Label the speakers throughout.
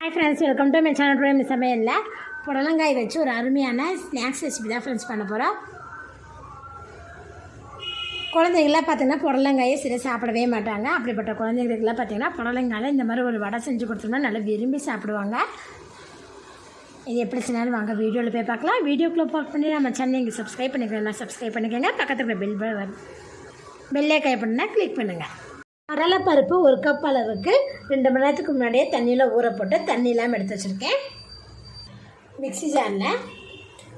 Speaker 1: Hi friends welcome to my channel today சமையலில் புடலங்காய் வச்சு ஒரு அருமையான ஸ்நாக்ஸ் ரெசிபி தான் ஃப்ரெண்ட்ஸ் பண்ண போகிறோம் குழந்தைங்களாம் பார்த்தீங்கன்னா புடலங்காயை சரியாக சாப்பிடவே மாட்டாங்க. அப்படிப்பட்ட குழந்தைங்களுக்குலாம் பார்த்தீங்கன்னா புடலங்காயில் இந்த மாதிரி ஒரு வடை செஞ்சு கொடுத்தோம்னா நல்லா விரும்பி சாப்பிடுவாங்க. இது எப்படி சொன்னாலும் வாங்க வீடியோவில் போய் பார்க்கலாம். வீடியோக்குள்ளே பார்க் பண்ணி நம்ம சேனல் இங்கே சப்ஸ்கிரைப் பண்ணிக்கலாம் சப்ஸ்கிரைப் பண்ணிக்கோங்க. பக்கத்தில் பெல் பெல்லே கை பண்ணால் கிளிக் பண்ணுங்கள் கடலைப்பருப்பு ஒரு கப் அளவுக்கு ரெண்டு மணி நேரத்துக்கு முன்னாடியே தண்ணியில் ஊற போட்டு தண்ணி இல்லாமல் எடுத்து வச்சுருக்கேன். மிக்ஸி ஜாரில்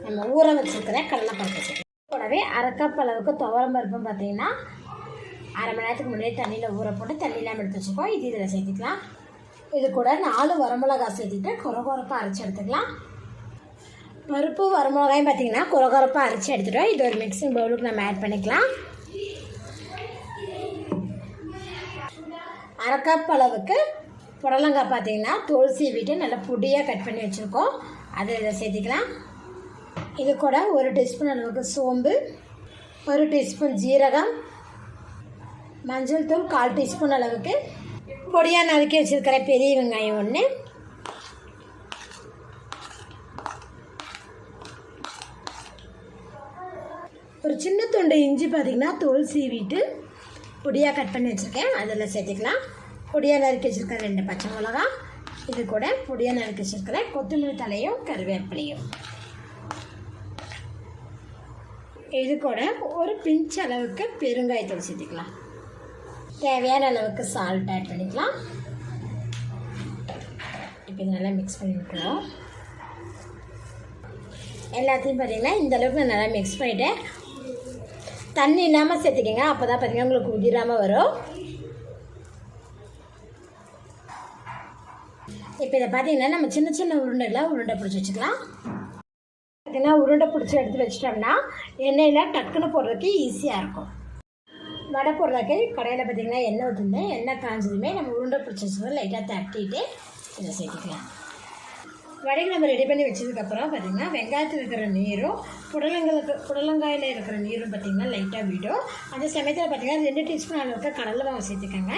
Speaker 1: நம்ம ஊற வச்சுருக்கிற கடலைப்பருப்பு வச்சுருக்கேன். கூடவே அரை கப் அளவுக்கு துவரம் பருப்பும் பார்த்தீங்கன்னா அரை மணி நேரத்துக்கு முன்னாடியே தண்ணியில் ஊற போட்டு தண்ணி இல்லாமல் எடுத்து வச்சுருக்கோம். இது இதில் சேர்த்துக்கலாம். இது கூட நாலு வரமிளகாய் சேர்த்துட்டு குறகுறப்பாக அரைச்சி எடுத்துக்கலாம். பருப்பு வரமிளகாயும் பார்த்தீங்கன்னா குறகுறப்பாக அரைச்சி எடுத்துட்டோம். இது ஒரு மிக்சிங் பவுலுக்கு நம்ம ஆட் பண்ணிக்கலாம். அரை கப் அளவுக்கு புடலங்காய் பார்த்தீங்கன்னா தோல் சீவிட்டு நல்லா பொடியாக கட் பண்ணி வச்சுருக்கோம். அதை இதில் சேர்த்திக்கலாம். இது கூட ஒரு டீஸ்பூன் அளவுக்கு சோம்பு ஒரு டீஸ்பூன் ஜீரகம் மஞ்சள் தூள் கால் டீஸ்பூன் அளவுக்கு. பொடியாக நறுக்கி வச்சுருக்கிற பெரிய வெங்காயம் ஒன்று ஒரு சின்ன துண்டு இஞ்சி பார்த்திங்கன்னா தோல் சீவிட்டு பொடியாக கட் பண்ணி வச்சுருக்கேன். அதில் சேர்த்துக்கலாம். பொடியாக நறுக்கி வச்சுருக்க ரெண்டு பச்சை மிளகா இது கூட பொடியாக நறுக்கி வச்சுருக்கிற கொத்தமல்லி தலையும் கருவேப்பிலையும். இது கூட ஒரு பிஞ்ச் அளவுக்கு பெருங்காயத்தூள் சேர்த்துக்கலாம். தேவையான அளவுக்கு சால்ட் ஆட் பண்ணிக்கலாம். இப்போ நல்லா மிக்ஸ் பண்ணி விட்டுருவோம். எல்லாத்தையும் பார்த்தீங்கன்னா இந்த அளவுக்கு நான் நல்லா மிக்ஸ் பண்ணிவிட்டேன் தண்ணி இல்லாமல் சேர்த்துக்கங்க. அப்போ தான் பார்த்தீங்கன்னா உங்களுக்கு உதிராமல் வரும். இப்போ இதை பார்த்தீங்கன்னா நம்ம சின்ன சின்ன உருண்டைலாம் உருண்டை பிடிச்சி வச்சுக்கலாம். பார்த்தீங்கன்னா உருண்டை பிடிச்சி எடுத்து வச்சிட்டோம்னா எண்ணெயில் டக்குன்னு போடுறதுக்கு ஈஸியாக இருக்கும். வடை போடுறதுக்கு கடையில் பார்த்தீங்கன்னா எண்ணெய் ஊற்றுமே எண்ணெய் காஞ்சதுமே நம்ம உருண்டை பிடிச்சி வச்சுருந்தோம் லைட்டாக தட்டிட்டு இதை சேர்த்துக்கலாம். வடைக்கு நம்ம ரெடி பண்ணி வச்சதுக்கப்புறம் பார்த்திங்கன்னா வெங்காயத்தில் இருக்கிற நீரும் புடலங்களுக்கு புடலங்காயில் இருக்கிற நீரும் பார்த்திங்கன்னா லைட்டாக விடும். அந்த சமயத்தில் பார்த்திங்கன்னா ரெண்டு டீஸ்பூன் அளவுக்கு கடலை மாவு சேர்த்துக்கோங்க.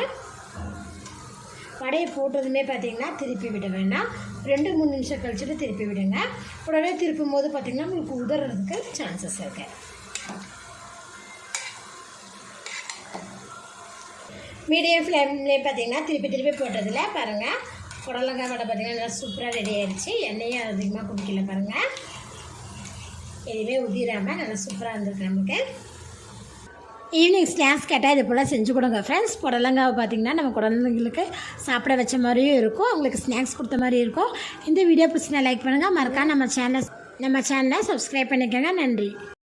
Speaker 1: வடையை போட்டதுமே பார்த்திங்கன்னா திருப்பி விட வேண்டாம். ரெண்டு மூணு நிமிஷம் கழிச்சுட்டு திருப்பி விடுங்க. உடனே திருப்பும் போது பார்த்திங்கன்னா உங்களுக்கு உதறதுக்கு சான்சஸ் இருக்கு. மீடியம் ஃப்ளேம்லேயே பார்த்திங்கன்னா திருப்பி திருப்பி போட்டதில் பாருங்கள் புடலங்காய் வடை பார்த்திங்கன்னா நல்லா சூப்பராக ரெடி ஆயிடுச்சு. எண்ணெயும் அதிகமாக குடிக்கல பாருங்கள் எதுவுமே உதிராமல் நல்லா சூப்பராக இருந்திருக்கு நமக்கு. ஈவினிங் ஸ்நாக்ஸ் கேட்டால் இது போல் செஞ்சு கொடுங்க. ஃப்ரெண்ட்ஸ் புடலங்காவை பார்த்திங்கன்னா நம்ம குழந்தைங்களுக்கு சாப்பிட வச்ச மாதிரியும் இருக்கும். அவங்களுக்கு ஸ்நாக்ஸ் கொடுத்த மாதிரியும் இருக்கும். இந்த வீடியோ பிடிச்சினா லைக் பண்ணுங்கள் மறக்காம நம்ம சேனலை நம்ம சேனலை சப்ஸ்கிரைப் பண்ணிக்கோங்க. நன்றி.